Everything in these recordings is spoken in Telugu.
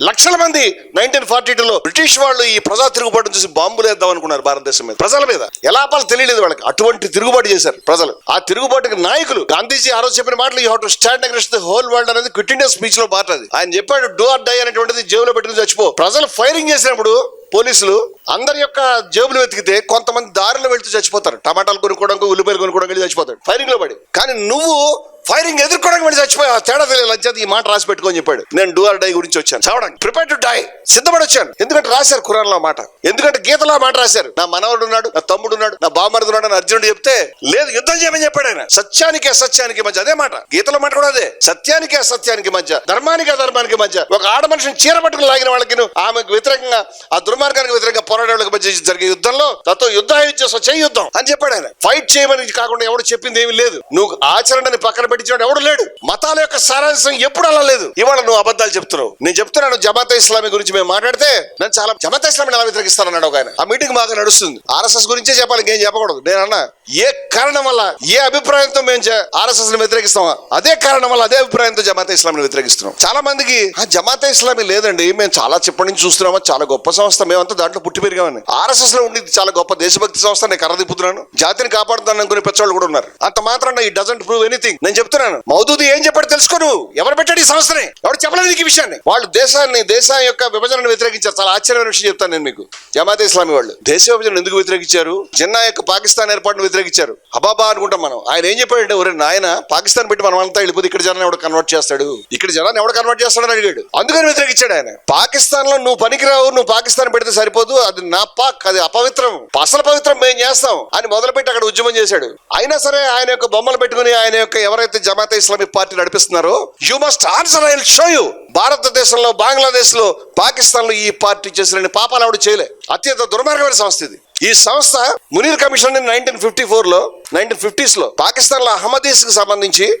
లక్షల మంది నైన్టీన్ ఫార్టీ లో బ్రిటిష్ వాళ్ళు ఈ ప్రజా తిరుగుబాటు చూసి బాంబులు వేద్దాం అనుకున్నారు భారతదేశం మీద. ప్రజల మీద. ఎలా ఆపాలో తెలియలేదు వాళ్ళకి. అటువంటి తిరుగుబాటు చేశారు ప్రజలు. ఆ తిరుగుబాటుకి నాయకులు గాంధీజీ ఆ రోజు చెప్పిన మాటలు you to stand against the whole world అనేది క్విట్ ఇండియా స్పీచ్లో మాట అది. ఆయన చెప్పాడు డూ ఆర్ డై అనేటువంటిది జేబులో పెట్టుకుని చచ్చిపో. ప్రజలు ఫైరింగ్ చేసినప్పుడు పోలీసులు అందరి యొక్క జేబులు వెతికితే కొంతమంది దారిలో వెళ్తూ చచ్చిపోతారు. టమాటాలు కొనుక్కోవడానికి ఉల్లిపాయలు కొనుక్కోవడానికి వెళ్ళి చచ్చిపోతాడు. ఫైరింగ్లో పడి. కానీ నువ్వు ఫైరింగ్ ఎదుర్కోవడానికి వెళ్ళి చచ్చిపోయా? తేడా తెలియదు. లంచాది ఈ మాట రాసి పెట్టుకొని చెప్పాడు. నేను డూ ఆర్ డై గురించి వచ్చాను. చావడానికి. Prepare to die. సిద్ధపడి వచ్చాను. ఎందుకంటే రాశారు కురాన్లో మాట. ఎందుకంటే గీతలో మాట రాశారు. నా మనవడు ఉన్నాడు నా తమ్ముడు ఉన్నాడు నా బామరుడు ఉన్నాడు అని అర్జునుడు చెప్తే లేదు యుద్ధం చేయమని చెప్పాడు ఆయన. సత్యానికి అసత్యానికి మధ్య అదే మాట. గీతలో మాట కూడా అదే. సత్యానికి అసత్యానికి మధ్య ధర్మానికి అధర్మానికి మధ్య ఒక ఆడ మనిషిని చీర పట్టుకుని లాగిన వాళ్ళకి ఆమెకు వ్యతిరేకంగా ఆ దుర్మార్గానికి వ్యతిరేకంగా పోరాడే వాళ్ళకి మధ్య జరిగే యుద్ధంలో తతో యుద్ధ యుద్ధం చేయి యుద్ధం అని చెప్పాడు ఆయన. ఫైట్ చేయమని కాకుండా ఎవడు చెప్పింది ఏమీ లేదు. నువ్వు ఆచరణని పక్కన పెట్టించాడు ఎవడు లేడు. మతాల యొక్క సారాంశం ఎప్పుడు అలా లేదు. ఇవాళ నువ్వు అబద్ధాలు చెప్తున్నావు. నేను చెప్తున్నాను జమాత ఇస్లామీ గురించి మేము మాట్లాడితే నేను చాలా జమాత ఇస్లామీ ఎలా వ్యతిరేకిస్తానన్నాడు ఒక ఆయన. ఆ మీటింగ్ బాగా నడుస్తుంది. ఆర్ఎస్ఎస్ గురించే చెప్పాలి ఇంకేం చెప్పకూడదు. నేను అన్నా ఏ కారణం వల్ల ఏ అభిప్రాయంతో మేము ఆర్ఎస్ఎస్ని వ్యతిరేకిస్తామా? అదే కారణం వల్ల అదే అభిప్రాయంతో జమాత ఇస్లామీని వ్యతిరేకిస్తున్నాం. చాలా మందికి ఆ జమాతే ఇస్లామీ లేదండి. మేము చాలా చెప్పటి నుంచి చూస్తున్నామా చాలా గొప్ప సంస్థ. మేమంతా దాంట్లో పుట్టి పెరిగామని ఆర్ఎస్ఎస్లో ఉండేది చాలా గొప్ప దేశభక్తి సంస్థ. నేను కర్ర జాతిని కాపాడుతాను అనుకునే పెద్దవాళ్ళు కూడా ఉన్నారు. అంత మాత్రం ఈ డజంట్ ప్రూవ్ ఎనీథింగ్ నేను చెప్తున్నాను. మౌదూది ఏం చెప్పాడు తెలుసుకో నువ్వు. ఎవరు పెట్టాడు ఈ సంస్థని? ఎవరు చెప్పలేదు ఈ విషయాన్ని? వాళ్ళు దేశాన్ని దేశం యొక్క విభజనను వ్యతిరేకించారు. చాలా ఆశ్చర్యమైన విషయం చెప్తాను నేను మీకు. జమాతే ఇస్లామీ వాళ్ళు. దేశ విభజన ఎందుకు వ్యతిరేకించారు? జిన్నా యొక్క పాకిస్తాన్ ఏర్పాటును వ్యతిరేకించారు. అబాబా అనుకుంటాం మనం. ఆయన ఏం చెప్పాడంటే ఒరే నాయన పాకిస్తాన్ పెట్టి మనం అంతా వెళ్ళిపోతే ఇక్కడ జనాన్ని ఎవడ కన్వర్ట్ చేస్తాడు? ఇక్కడ జనాన్ని ఎవడు కన్వర్ట్ చేస్తాడని అడిగాడు. అందుకని వ్యతిరేకించాడు ఆయన. పాకిస్తాన్లో నువ్వు పనికిరావు నువ్వు పాకిస్తాన్ పెడితే సరిపోదు అది నా పాక్ అది అపవిత్రం. అసలు పవిత్రం మేము చేస్తాం అని మొదలుపెట్టి అక్కడ ఉద్యమం చేశాడు. అయినా సరే ఆయన యొక్క బొమ్మలు పెట్టుకుని ఆయన యొక్క ఎవరైతే Jamaat-e Islamic party నడిపిస్తున్నారో you must answer I show you భారతదేశంలో బంగ్లాదేశ్లో పాకిస్తాన్లో ఈ పార్టీ చేసిన పాపాలు ఆవిడ చేయలే. అత్యంత దుర్మార్గమైన సంస్థ ఇది. ఈ సంస్థ మునీర్ కమిషన్ నైన్టీన్ ఫిఫ్టీ ఫోర్లో నైన్టీన్ ఫిఫ్టీస్లో పాకిస్తాన్లో అహ్మదీస్కి సంబంధించి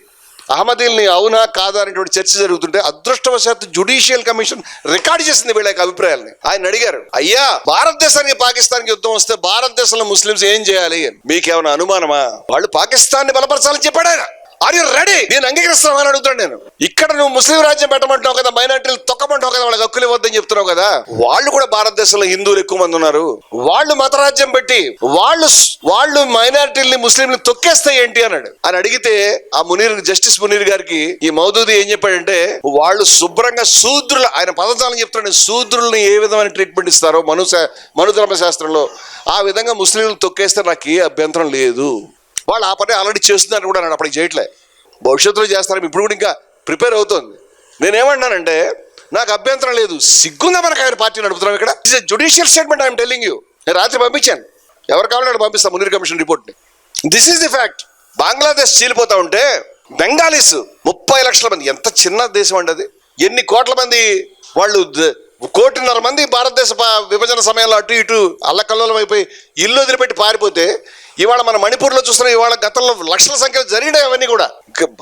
అహ్మదీల్ని అవునా కాదా అనేటువంటి చర్చ జరుగుతుంటే అదృష్టవశాత్తు జుడిషియల్ కమిషన్ రికార్డ్ చేసింది వీళ్ళ యొక్క అభిప్రాయాలని. ఆయన అడిగారు అయ్యా భారతదేశానికి పాకిస్తాన్కి యుద్ధం వస్తే భారతదేశంలో ముస్లింస్ ఏం చేయాలి? అని. మీకేమైనా అనుమానమా? వాళ్ళు పాకిస్తాన్ని బలపరచాలని చెప్పాడు ఆయన. ఆర్ యూ రెడీ నేను అంగీకరిస్తాను అని అడుగుతాను నేను. ఇక్కడ నువ్వు ముస్లిం రాజ్యం పెట్టమంటావు కదా మైనార్టీలు తొక్కమంటావు కదా వాళ్ళకి హక్కులు ఇవ్వద్దని చెప్తున్నావు కదా. వాళ్ళు కూడా భారతదేశంలో హిందువులు ఎక్కువ మంది ఉన్నారు. వాళ్ళు మతరాజ్యం పెట్టి వాళ్ళు వాళ్ళు మైనార్టీల్ని ముస్లింలు తొక్కేస్తాయి ఏంటి అన్నాడు. అని అడిగితే ఆ మునీర్ జస్టిస్ మునీర్ గారికి ఈ మౌదూది ఏం చెప్పాడంటే వాళ్ళు శుభ్రంగా శూద్రుల ఆయన పదజాలం చెప్తున్నాడు శూద్రుల్ని ఏ విధమైన ట్రీట్మెంట్ ఇస్తారో మను మనుధర్మ శాస్త్రంలో ఆ విధంగా ముస్లింలు తొక్కేస్తే నాకు ఏ అభ్యంతరం లేదు. వాళ్ళు ఆ పని ఆల్రెడీ చేస్తున్నారు కూడా అన్నాడు అప్పటికి చేయట్లే. భవిష్యత్తులో చేస్తారు ఇప్పుడు కూడా ఇంకా ప్రిపేర్ అవుతోంది. నేనేమన్నానంటే నాకు అభ్యంతరం లేదు. సిగ్గుందా మనకు ఆయన పార్టీ నడుపుతున్నాం ఇక్కడ? Is judicial statement I'm telling you నేను రాత్రి పంపించాను. ఎవరు కావాలన్నా పంపిస్తాను మునీర్ కమిషన్ రిపోర్ట్ని. This is the fact Bangladesh చీలిపోతా ఉంటే బెంగాలీస్ ముప్పై లక్షల మంది ఎంత చిన్న దేశం అండి అది? ఎన్ని కోట్ల మంది వాళ్ళు కోటిన్నర మంది భారతదేశ విభజన సమయంలో అటు ఇటు అల్లకల్లోలం అయిపోయి ఇల్లు వదిలిపెట్టి పారిపోతే ఇవాళ మన మణిపూర్లో చూస్తున్నాం ఇవాళ గతంలో లక్షల సంఖ్యలో జరిగినాయి అవన్నీ కూడా.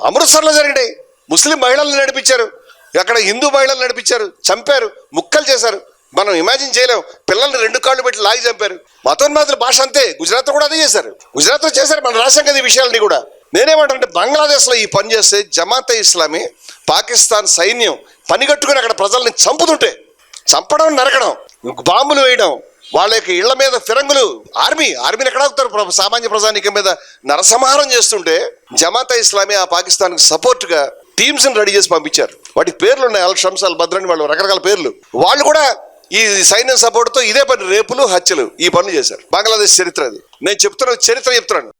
అమృత్సర్లో జరిగినాయి. ముస్లిం మహిళలు నడిపించారు. అక్కడ హిందూ మహిళలు నడిపించారు. చంపారు. ముక్కలు చేశారు. మనం ఇమాజిన్ చేయలేం. పిల్లల్ని రెండు కాళ్ళు పెట్టి లాగి చంపారు. మతోన్మాదుల భాష అంతే. గుజరాత్ కూడా అదే చేశారు. గుజరాత్లో చేశారు మనం రాశాం కదా ఈ విషయాలన్నీ కూడా. నేనేమంటే బంగ్లాదేశ్లో ఈ పని చేస్తే జమాతే ఇస్లామీ పాకిస్తాన్ సైన్యం పనిగట్టుకుని అక్కడ ప్రజల్ని చంపుతుంటే చంపడం నరకడం బాంబులు వేయడం వాళ్ళ యొక్క ఇళ్ళ మీద ఫిరంగులు ఆర్మీ ఆర్మీని ఎక్కడ ఆగుతారు సామాన్య ప్రజానికం మీద నరసంహారం చేస్తుంటే జమాతా ఇస్లామీ ఆ పాకిస్తాన్కి సపోర్ట్గా టీమ్స్ని రెడీ చేసి పంపించారు. వాటి పేర్లు ఉన్నాయి. అల్ షమ్స్ అల్ భద్రని వాళ్ళు రకరకాల పేర్లు. వాళ్ళు కూడా ఈ సైన్యం సపోర్ట్తో ఇదే పని రేపులు హత్యలు ఈ పనులు చేశారు. బంగ్లాదేశ్ చరిత్ర అది. నేను చెప్తున్న చరిత్ర చెప్తున్నాను.